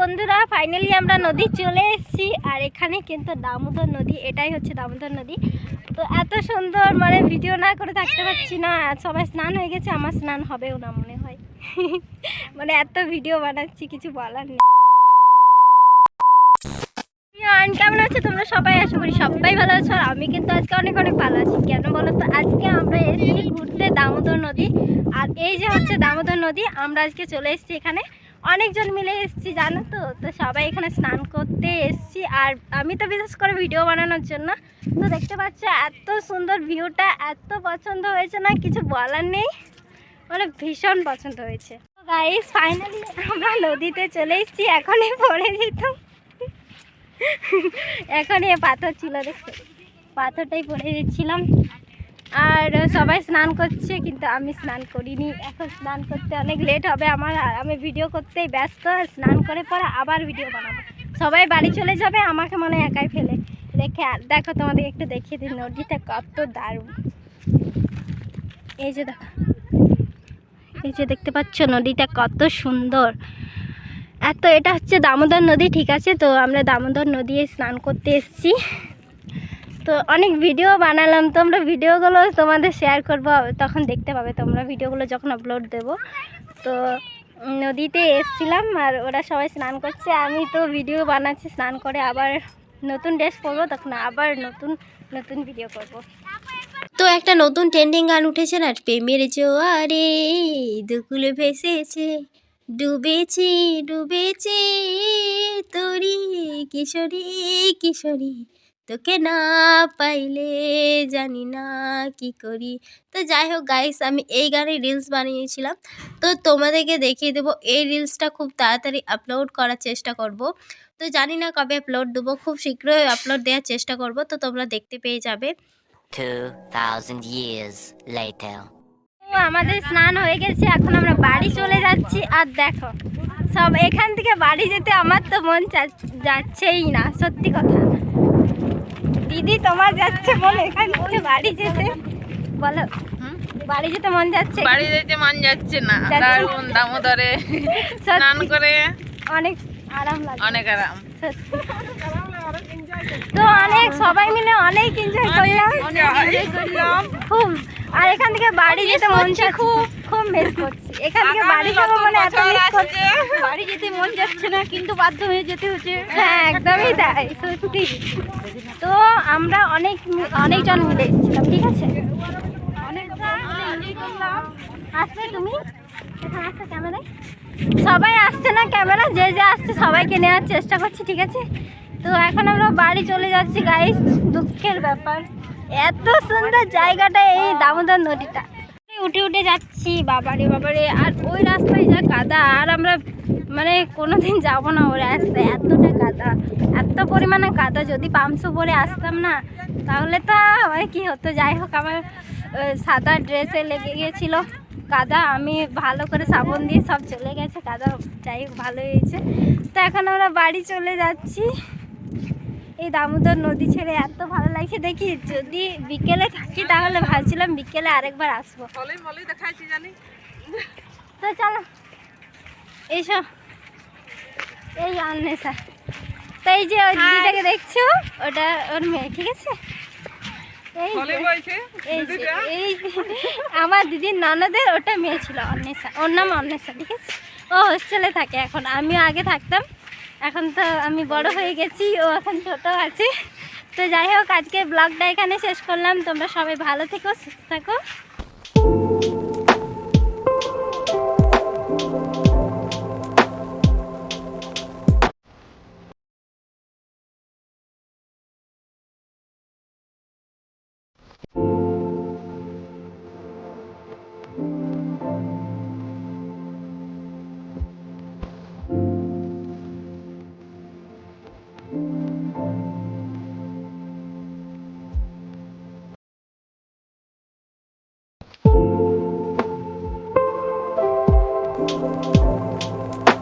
বন্ধুরা ফাইনালি আমরা নদী চলে এসেছি। আর এখানে কিন্তু দামোদর নদী, এটাই হচ্ছে দামোদর নদী। তো এত সুন্দর মানে ভিডিও না করে থাকতে পারছি না। সবাই স্নান হয়ে গেছে, আমার স্নান হবেও না মনে হয়। মানে এত ভিডিও বানাচ্ছি, কিছু বলার নেই। কেমন আছে? তোমরা সবাই আশা করি সবাই ভালো আছো। আর আমি কিন্তু আজকে অনেক অনেক ভালো আছি। কেন বলো তো? আজকে আমরা এসেছি ঘুরতে দামোদর নদী। আর এই যে হচ্ছে দামোদর নদী, আমরা আজকে চলে এসেছি এখানে। অনেকজন মিলে এসেছি, জানো তো? তো সবাই এখানে স্নান করতে এসেছি। আর আমি তো বিশেষ করে ভিডিও বানানোর জন্য। তো দেখতে পাচ্ছ, এত সুন্দর ভিউটা এত পছন্দ হয়েছে না, কিছু বলার নেই। মানে ভীষণ পছন্দ হয়েছে। গাইস ফাইনালি আমরা নদীতে চলে এসেছি, এখনই পড়ে যেতাম। এখন এ পাথর ছিল দেখো পাথরটাই পড়ে যাচ্ছিলাম আর সবাই স্নান করছে, কিন্তু আমি স্নান করিনি। এখন স্নান করতে অনেক লেট হবে আমার, আর আমি ভিডিও করতেই ব্যস্ত স্নান করে পরে আবার ভিডিও বানাবো। সবাই বাড়ি চলে যাবে, আমাকে মনে একাই ফেলে। রেখে দেখো তোমাদের একটু দেখিয়ে দিই, নদীটা কত দারুণ। এই যে দেখো, এই যে দেখতে পাচ্ছ নদীটা কত সুন্দর। এত, এটা হচ্ছে দামোদর নদী, ঠিক আছে? তো আমরা দামোদর নদী স্নান করতে এসেছি। তো অনেক ভিডিও বানালাম, তোমরা ভিডিওগুলো তোমাদের শেয়ার করব, তখন দেখতে পাবে তোমরা ভিডিওগুলো যখন আপলোড দেব তো নদীতে এসছিলাম আর ওরা সবাই স্নান করছে, আমি তো ভিডিও বানাচ্ছি, স্নান করে আবার নতুন ড্রেস পরবো, তখন আবার নতুন নতুন ভিডিও করব। তো একটা নতুন ট্রেন্ডিং গান উঠেছে না, প্রেমের জোয়ারে দুকুলে ভেসেছে, ডুবেছে ডুবেছে তোরি কিশোরী কিশোরী তোকে না পাইলে জানি না কি করি। তো যাই হোক গাইস আমি এই গানে রিলস বানিয়েছিলাম। তো তোমাদেরকে দেখিয়ে দেবো এই রিলসটা খুব তাড়াতাড়ি আপলোড করার চেষ্টা করব। তো জানি না কবে আপলোড দেবো খুব শীঘ্রই আপলোড দেওয়ার চেষ্টা করব। তো তোমরা দেখতে পেয়ে যাবে। 2,000 years later. তো আমাদের স্নান হয়ে গেছে এখন আমরা বাড়ি চলে যাচ্ছি। আর দেখো সব এখান থেকে বাড়ি যেতে আমার তো মন যাচ্ছেই না সত্যি কথা। দিদি তোমার যাচ্ছে বলো এখান থেকে বাড়ি যেতে। বলো বাড়ি যেতে মন যাচ্ছে? বাড়ি যেতে মন যাচ্ছে না। যাচ্ছে না। দারুণ দামোদরে স্নান করে অনেক আরাম লাগে। অনেক আরাম। তো অনেক সবাই মিলে অনেক এনজয় করলাম। খুব আর এখান থেকে বাড়ি যেতে মন চাচ্ছে খুব। খুব মিস করছি। এখান থেকে বাড়ি যাব মানে এত মিস করছি। বাড়ি যেতে মন যাচ্ছে না কিন্তু বাধ্য হয়ে যেতে হচ্ছে। হ্যাঁ একদমই তাই। সত্যি তো আমরা অনেক মি- অনেকজন মিলে এসেছিলাম ঠিক আছে? আসবে তুমি? এখানে আসছে ক্যামেরায়। সবাই আসছে না ক্যামেরা যে যে আসছে সবাইকে নেওয়ার চেষ্টা করছি ঠিক আছে? তো এখন আমরা বাড়ি চলে যাচ্ছি গাইস দুঃখের ব্যাপার। এত সুন্দর জায়গাটা এই দামোদর নদীটা। উঠে উঠে যাচ্ছি, বাবারে বাবারে, আর ওই রাস্তায় যা কাদা আর আমরা মানে কোনোদিন যাব না ওই রাস্তায়, এতটা কাদা এত পরিমাণে কাদা যদি পামসু পরে আসতাম না, তাহলে তো আমার কি হতো? যাই হোক, আমার সাদা ড্রেসে লেগে গিয়েছিল কাদা আমি ভালো করে সাবন দিয়ে সব চলে গেছে কাদা যাই হোক ভালো হয়েছে। তো এখন আমরা বাড়ি চলে যাচ্ছি। এই দামোদর নদী ছেড়ে এত ভালো লাগছে দেখি যদি বিকেলে থাকি তাহলে ভাবছিলাম বিকেলে আরেকবার আসব। জানি। তো চলো এইসব এই অন্বেষা। তো এই যে ওই দিদিটাকে দেখছ ওটা ওর মেয়ে ঠিক আছে? এই যে, ফলে বলছে এই যে, এই আমার দিদির ননদের ওটা মেয়ে ছিল অন্বেষা। ওর নাম অন্বেষা ঠিক আছে? ও হোস্টেলে থাকে এখন আমিও আগে থাকতাম। এখন তো আমি বড় হয়ে গেছি, ও এখন ছোট আছে। তো যাই হোক আজকে ব্লগটা এখানে শেষ করলাম। তোমরা সবাই ভালো থেকো, সুস্থ থাকো।